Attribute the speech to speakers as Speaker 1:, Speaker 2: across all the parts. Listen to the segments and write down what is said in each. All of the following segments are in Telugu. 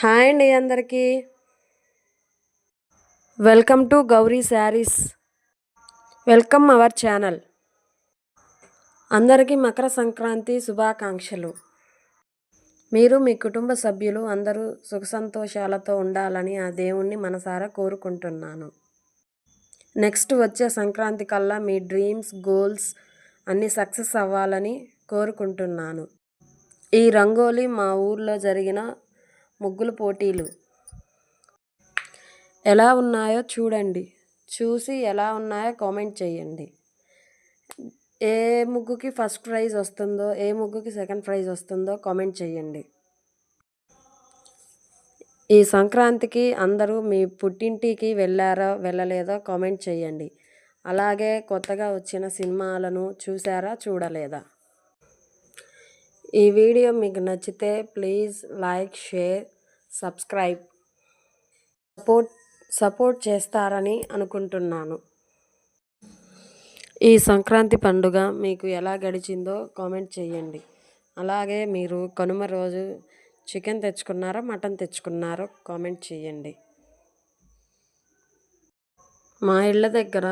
Speaker 1: హాయ్ అండి అందరికీ. Welcome to Gauri Sarees. Welcome our channel. అందరికీ మకర సంక్రాంతి శుభాకాంక్షలు. మీరు మీ కుటుంబ సభ్యులు అందరూ సుఖ సంతోషాలతో ఉండాలని ఆ దేవుణ్ణి మనసారా కోరుకుంటున్నాను. నెక్స్ట్ వచ్చే సంక్రాంతి కల్లా మీ డ్రీమ్స్ గోల్స్ అన్నీ సక్సెస్ అవ్వాలని కోరుకుంటున్నాను. ఈ రంగోలీ మా ఊర్లో జరిగిన ముగ్గుల పోటీలు. ఎలా ఉన్నాయో చూడండి. చూసి ఎలా ఉన్నాయో కామెంట్ చేయండి. ఏ ముగ్గుకి ఫస్ట్ ప్రైజ్ వస్తుందో ఏ ముగ్గుకి సెకండ్ ప్రైజ్ వస్తుందో కామెంట్ చేయండి. ఈ సంక్రాంతికి అందరూ మీ పుట్టింటికి వెళ్ళారో వెళ్ళలేదో కామెంట్ చేయండి. అలాగే కొత్తగా వచ్చిన సినిమాలను చూసారా చూడలేదా? ఈ వీడియో మీకు నచ్చితే please like share subscribe. Support support చేస్తారని అనుకుంటున్నాను. ఈ సంక్రాంతి పండుగ మీకు ఎలా గడిచిందో కామెంట్ చేయండి. అలాగే మీరు కనుమ రోజు చికెన్ తెచ్చుకున్నారో మటన్ తెచ్చుకున్నారో కామెంట్ చేయండి. మా ఇళ్ళ దగ్గర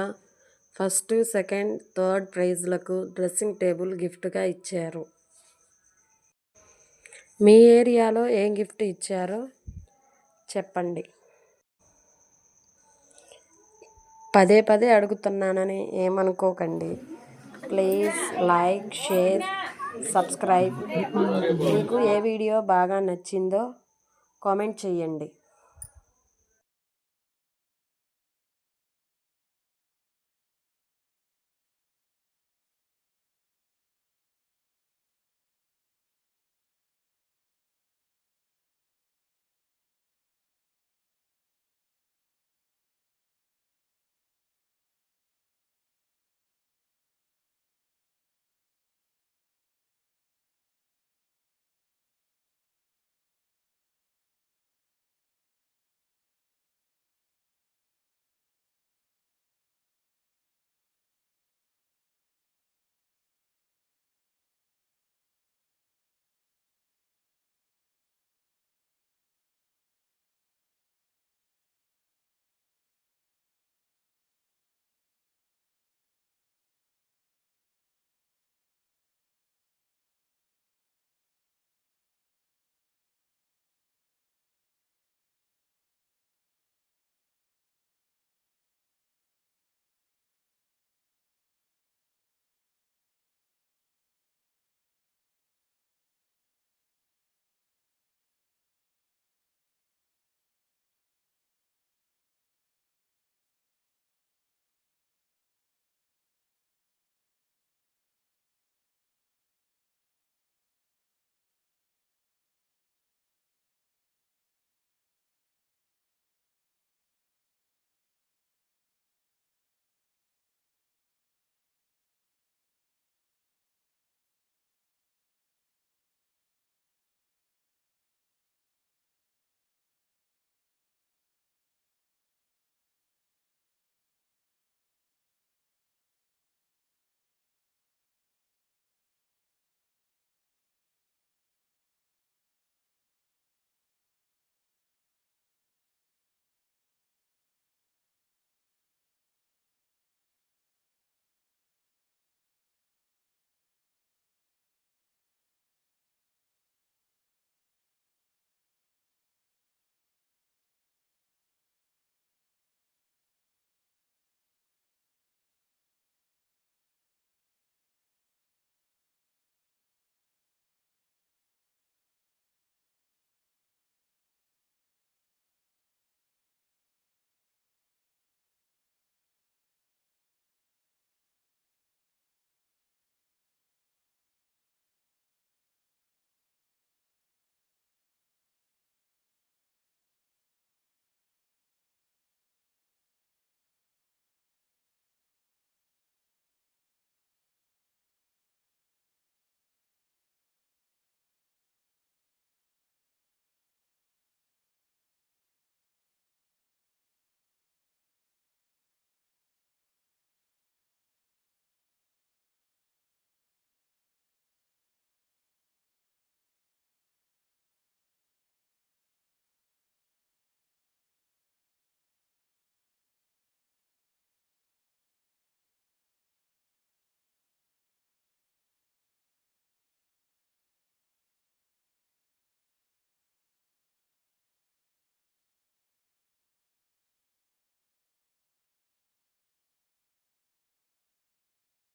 Speaker 1: ఫస్ట్ సెకండ్ థర్డ్ ప్రైజ్లకు డ్రెస్సింగ్ టేబుల్ గిఫ్ట్గా ఇచ్చారు. మీ ఏరియాలో ఏం గిఫ్ట్ ఇచ్చారో? చెప్పండి. పదే పదే అడుగుతున్నానని ఏమనుకోకండి. Please like share subscribe. మీకు ఏ వీడియో బాగా నచ్చిందో కామెంట్ చేయండి.